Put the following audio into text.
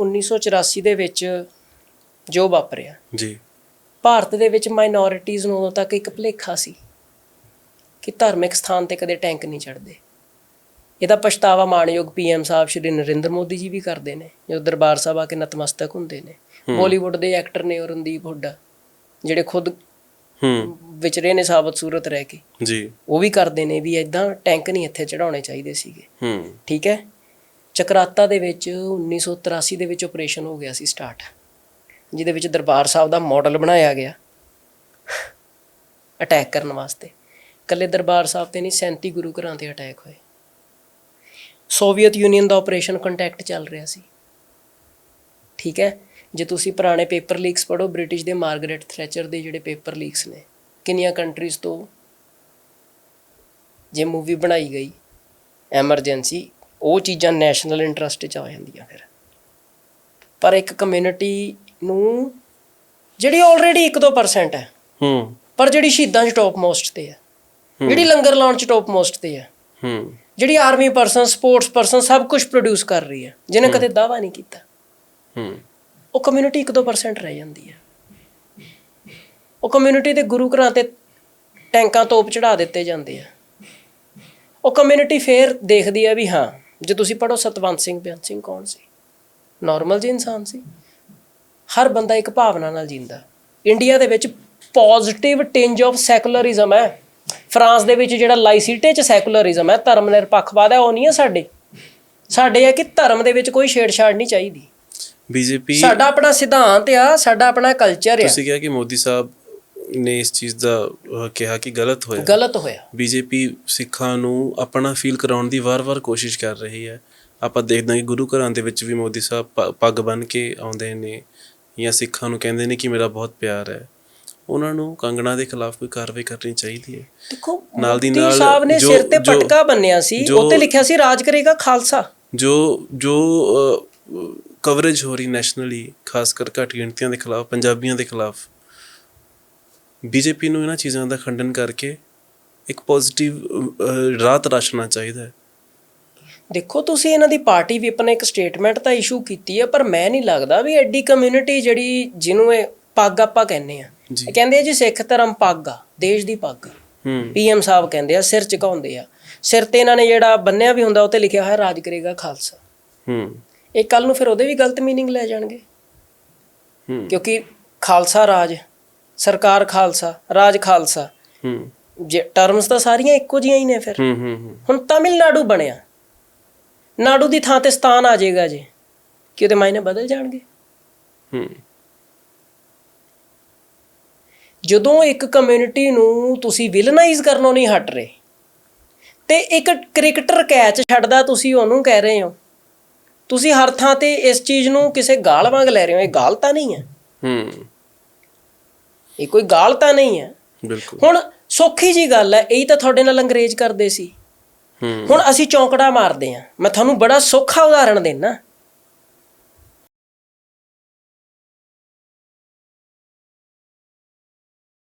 1984 ਦੇ ਵਿੱਚ ਜੋ ਵਾਪਰਿਆ। ਜੀ। ਭਾਰਤ ਦੇ ਵਿੱਚ ਮਾਈਨੋਰਿਟੀਜ਼ ਨੂੰ ਉਦੋਂ ਤੱਕ ਇੱਕ ਭੁਲੇਖਾ ਸੀ ਕਿ ਧਾਰਮਿਕ ਸਥਾਨ ਤੇ ਕਦੇ ਟੈਂਕ ਨਹੀਂ ਚੜਦੇ ਇਹਦਾ ਪਛਤਾਵਾ ਮਾਣਯੋਗ ਪੀਐਮ ਸਾਹਿਬ ਸ਼੍ਰੀ ਨਰਿੰਦਰ ਮੋਦੀ ਜੀ ਵੀ ਕਰਦੇ ਨੇ ਜਦੋਂ ਦਰਬਾਰ ਸਾਹਿਬ ਆ ਕੇ ਨਤਮਸਤਕ ਹੁੰਦੇ ਨੇ। ਬਾਲੀਵੁੱਡ ਦੇ ਐਕਟਰ ਨੇ ਔਰੰਦੀਪ ਹੁੱਡਾ ਜਿਹੜੇ ਖੁਦ ਹੂੰ। ਵਿਚਰੇ ਨੇ ਸਾਬਤ ਸੂਰਤ ਰਹਿ ਕੇ। ਜੀ। ਉਹ ਵੀ ਕਰਦੇ ਨੇ ਵੀ ਐਦਾਂ ਟੈਂਕ ਨਹੀਂ ਇੱਥੇ ਚੜਾਉਣੇ ਚਾਹੀਦੇ ਸੀਗੇ। ਹੂੰ। ਠੀਕ ਹੈ? ਚਕਰਾਤਾ ਦੇ ਵਿੱਚ 1983 ਦੇ ਵਿੱਚ ਆਪਰੇਸ਼ਨ ਹੋ ਗਿਆ ਸੀ ਸਟਾਰਟ ਜਿਹਦੇ ਵਿੱਚ ਦਰਬਾਰ ਸਾਹਿਬ ਦਾ ਮਾਡਲ ਬਣਾਇਆ ਗਿਆ। ਅਟੈਕ ਕਰਨ ਵਾਸਤੇ। ਕੱਲੇ ਦਰਬਾਰ ਸਾਹਿਬ ਤੇ ਨਹੀਂ 37 ਗੁਰੂ ਘਰਾਂ ਤੇ ਅਟੈਕ ਹੋਏ। ਸੋਵੀਅਤ ਯੂਨੀਅਨ ਦਾ ਆਪਰੇਸ਼ਨ ਕੰਟੈਕਟ ਚੱਲ ਰਿਹਾ ਸੀ। ਠੀਕ ਹੈ? ਜੇ ਤੁਸੀਂ ਪੁਰਾਣੇ ਪੇਪਰ ਲੀਕਸ ਪੜੋ ਬ੍ਰਿਟਿਸ਼ ਦੇ ਮਾਰਗਰੇਟ ਥ੍ਰੈਚਰ ਦੇ ਜਿਹੜੇ ਪੇਪਰ ਲੀਕਸ ਨੇ, ਕਿੰਨੀਆਂ ਕੰਟਰੀਜ਼ ਤੋਂ ਜੇ ਮੂਵੀ ਬਣਾਈ ਗਈ ਐਮਰਜੈਂਸੀ ਉਹ ਚੀਜ਼ਾਂ ਨੈਸ਼ਨਲ ਇੰਟਰਸਟ 'ਚ ਆ ਜਾਂਦੀਆਂ ਫਿਰ। ਪਰ ਇੱਕ ਕਮਿਊਨਿਟੀ ਨੂੰ ਜਿਹੜੀ ਆਲਰੇਡੀ 1-2% ਹੈ ਹੂੰ। ਪਰ ਜਿਹੜੀ ਸ਼ਹੀਦਾਂ 'ਚ ਟੌਪ ਮੋਸਟ ਤੇ ਹੈ ਜਿਹੜੀ ਲੰਗਰ ਲਾਉਣ 'ਚ ਟੌਪ ਮੋਸਟ ਤੇ ਹੈ ਹੂੰ। ਜਿਹੜੀ ਆਰਮੀ ਪਰਸਨ ਸਪੋਰਟਸ ਪਰਸਨ ਸਭ ਕੁਝ ਪ੍ਰੋਡਿਊਸ ਕਰ ਰਹੀ ਹੈ ਜਿਹਨੇ ਕਦੇ ਦਾਵਾ ਨਹੀਂ ਕੀਤਾ। ਹੂੰ। ਉਹ ਕਮਿਊਨਿਟੀ 1-2% ਰਹਿ ਜਾਂਦੀ ਹੈ। ਉਹ ਕਮਿਊਨਿਟੀ ਦੇ ਗੁਰੂ ਘਰਾਂ ਤੇ ਟੈਂਕਾਂ ਤੋਪ ਚੜਾ ਦਿੱਤੇ ਜਾਂਦੇ ਆ। ਉਹ ਕਮਿਊਨਿਟੀ ਫੇਰ ਦੇਖਦੀ ਆ ਵੀ ਹਾਂ ਜੇ ਤੁਸੀਂ ਪੜੋ ਸਤਵੰਤ ਸਿੰਘ ਬਿਆਨ ਸਿੰਘ ਕੌਣ ਸੀ? ਨਾਰਮਲ ਜਿਹੀ ਇਨਸਾਨ ਸੀ। ਹਰ ਬੰਦਾ ਇੱਕ ਭਾਵਨਾ ਨਾਲ ਜਿੰਦਾ। ਇੰਡੀਆ ਦੇ ਵਿੱਚ ਪੋਜ਼ਿਟਿਵ ਟਿੰਜ ਆਫ ਸੈਕੂਲਰਿਜ਼ਮ ਹੈ। ਫਰਾਂਸ ਦੇ ਵਿੱਚ ਜਿਹੜਾ ਲਾਈਸਿਟੇ ਚ ਸੈਕੂਲਰਿਜ਼ਮ ਹੈ ਧਰਮ ਨਿਰਪੱਖਵਾਦ ਹੈ ਉਹ ਨਹੀਂ ਹੈ ਸਾਡੇ। ਸਾਡੇ ਹੈ ਕਿ ਧਰਮ ਦੇ ਵਿੱਚ ਕੋਈ ਛੇੜਛਾੜ ਨਹੀਂ ਚਾਹੀਦੀ। ਬੀਜੇਪੀ ਸਾਡਾ ਆਪਣਾ ਸਿਧਾਂਤ ਆ ਸਾਡਾ ਆਪਣਾ ਕਲਚਰ ਆ। ਤੁਸੀਂ ਕਿਹਾ ਕਿ ਮੋਦੀ ਸਾਹਿਬ ਨੇ ਇਸ ਚੀਜ਼ ਦਾ ਅਹ, ਕਿਹਾ ਕਿ ਗਲਤ ਹੋਇਆ। ਗਲਤ ਹੋਇਆ। ਬੀਜੇਪੀ ਸਿੱਖਾਂ ਨੂੰ ਆਪਣਾ ਫੀਲ ਕਰਾਉਣ ਦੀ ਵਾਰ-ਵਾਰ ਕੋਸ਼ਿਸ਼ ਕਰ ਰਹੀ ਹੈ। ਆਪਾਂ ਦੇਖਦੇ ਹਾਂ ਕਿ ਗੁਰੂ ਘਰਾਂ ਦੇ ਵਿੱਚ ਵੀ ਮੋਦੀ ਸਾਹਿਬ ਪ- ਪੱਗ ਬੰਨ ਕੇ ਆਉਂਦੇ ਨੇ ਜਾਂ ਸਿੱਖਾਂ ਨੂੰ ਕਹਿੰਦੇ ਨੇ ਕਿ ਮੇਰਾ ਬਹੁਤ ਪਿਆਰ ਹੈ। ਉਹਨਾਂ ਨੂੰ ਕੰਗਣਾ ਦੇ ਖਿਲਾਫ ਕੋਈ ਕਾਰਵਾਈ ਕਰਨੀ ਚਾਹੀਦੀ ਹੈ। ਦੇਖੋ ਨਾਲ ਦੀ ਮੋਦੀ ਨਾਲ ਸਾਹਿਬ ਨੇ ਜੋ- ਸਿਰ ਤੇ ਜੋ- ਪਟਕਾ ਬੰਨਿਆ ਸੀ ਜੋ- ਉੱਤੇ ਲਿਖਿਆ ਸੀ ਰਾਜ ਕਰੇਗਾ ਖਾਲਸਾ। ਜੋ ਜੋ ਕਵਰੇਜ ਹੋ ਰਹੀ ਨੈਸ਼ਨਲੀ ਖਾਸ ਕਰ ਘੱਟ ਗਿਣਤੀਆਂ ਦੇ ਖਿਲਾਫ ਪੰਜਾਬੀਆਂ ਦੇ ਖਿਲਾਫ। ਬੀਜੇਪੀ ਨੂੰ ਇਹਨਾਂ ਚੀਜ਼ਾਂ ਦਾ ਖੰਡਨ ਕਰਕੇ ਇੱਕ ਪੋਜ਼ਿਟਿਵ ਰਾਹ ਤਰਾਸ਼ਣਾ ਚਾਹੀਦਾ ਹੈ। ਦੇਖੋ ਤੁਸੀਂ ਇਹਨਾਂ ਦੀ ਪਾਰਟੀ ਵੀ ਆਪਣਾ ਇੱਕ ਸਟੇਟਮੈਂਟ ਤਾਂ ਇਸ਼ੂ ਕੀਤੀ ਹੈ ਪਰ ਮੈਂ ਨਹੀਂ ਲੱਗਦਾ ਵੀ ਐਡੀ ਕਮਿਊਨਿਟੀ ਜਿਹੜੀ ਜਿਹਨੂੰ ਇਹ ਪੱਗ ਆਪਾਂ ਕਹਿੰਦੇ ਆ ਕਹਿੰਦੇ ਆ ਜੀ ਸਿੱਖ ਧਰਮ ਪੱਗ ਆ ਦੇਸ਼ ਦੀ ਪੱਗ ਹੂੰ। ਪੀਐਮ ਸਾਹਿਬ ਕਹਿੰਦੇ ਆ ਸਿਰ ਝੁਕਾਉਂਦੇ ਆ। ਸਿਰ ਤੇ ਇਹਨਾਂ ਨੇ ਜਿਹੜਾ ਬੰਨਿਆ ਵੀ ਹੁੰਦਾ ਉਹ ਤੇ ਲਿਖਿਆ ਹੋਇਆ ਰਾਜ ਕਰੇਗਾ ਖਾਲਸਾ। ਹੂੰ। ਇਹ ਕੱਲ ਨੂੰ ਫਿਰ ਉਹਦੇ ਵੀ ਗਲਤ ਮੀਨਿੰਗ ਲੈ ਜਾਣਗੇ। ਹੂੰ। ਕਿਉਂਕਿ ਖਾਲਸਾ ਰਾਜ ਸਰਕਾਰ ਖਾਲਸਾ ਰਾਜ ਖਾਲਸਾ। ਹੂੰ। ਜੇ ਟਰਮਸ ਤਾਂ ਸਾਰੀਆਂ ਇੱਕੋ ਜਿਹੀਆਂ ਹੀ ਨੇ ਫਿਰ। ਹੂੰ ਹੂੰ ਹੂੰ। ਹੁਣ ਤਾਮਿਲਨਾਡੂ ਬਣਿਆ। ਨਾਡੂ ਦੀ ਥਾਂ ਤੇ ਸਤਾਨ ਆ ਜਾਏਗਾ ਜੀ। ਕਿ ਉਹਦੇ ਮਾਇਨੇ ਬਦਲ ਜਾਣਗੇ? ਹੂੰ। ਜਦੋਂ ਇੱਕ ਕਮਿਊਨਿਟੀ ਨੂੰ ਤੁਸੀਂ ਵਿਲਨਾਈਜ਼ ਕਰਨੋਂ ਨਹੀਂ ਹਟ ਰਹੇ ਤੇ ਇੱਕ ਕ੍ਰਿਕਟਰ ਕੈਚ ਛੱਡਦਾ ਤੁਸੀਂ ਉਹਨੂੰ ਕਹਿ ਰਹੇ ਹੋ ਤੁਸੀਂ ਹਰ ਥਾਂ ਤੇ ਇਸ ਚੀਜ਼ ਨੂੰ ਕਿਸੇ ਗਾਲ ਵਾਂਗ ਲੈ ਰਹੇ ਹੋ ਇਹ ਗਾਲ ਤਾਂ ਨਹੀਂ ਹੈ। ਹੂੰ। ਇਹ ਕੋਈ ਗਾਲ ਤਾਂ ਨਹੀਂ ਹੈ। ਬਿਲਕੁਲ। ਹੁਣ ਸੌਖੀ ਜੀ ਗੱਲ ਹੈ ਇਹੀ ਤਾਂ ਤੁਹਾਡੇ ਨਾਲ ਅੰਗਰੇਜ਼ ਕਰਦੇ ਸੀ। ਹੁਣ ਅਸੀਂ ਚੌਂਕੜਾ ਮਾਰਦੇ ਆ ਮੈਂ ਤੁਹਾਨੂੰ ਬੜਾ ਸੌਖਾ ਉਦਾਹਰਣ ਦੇਣਾ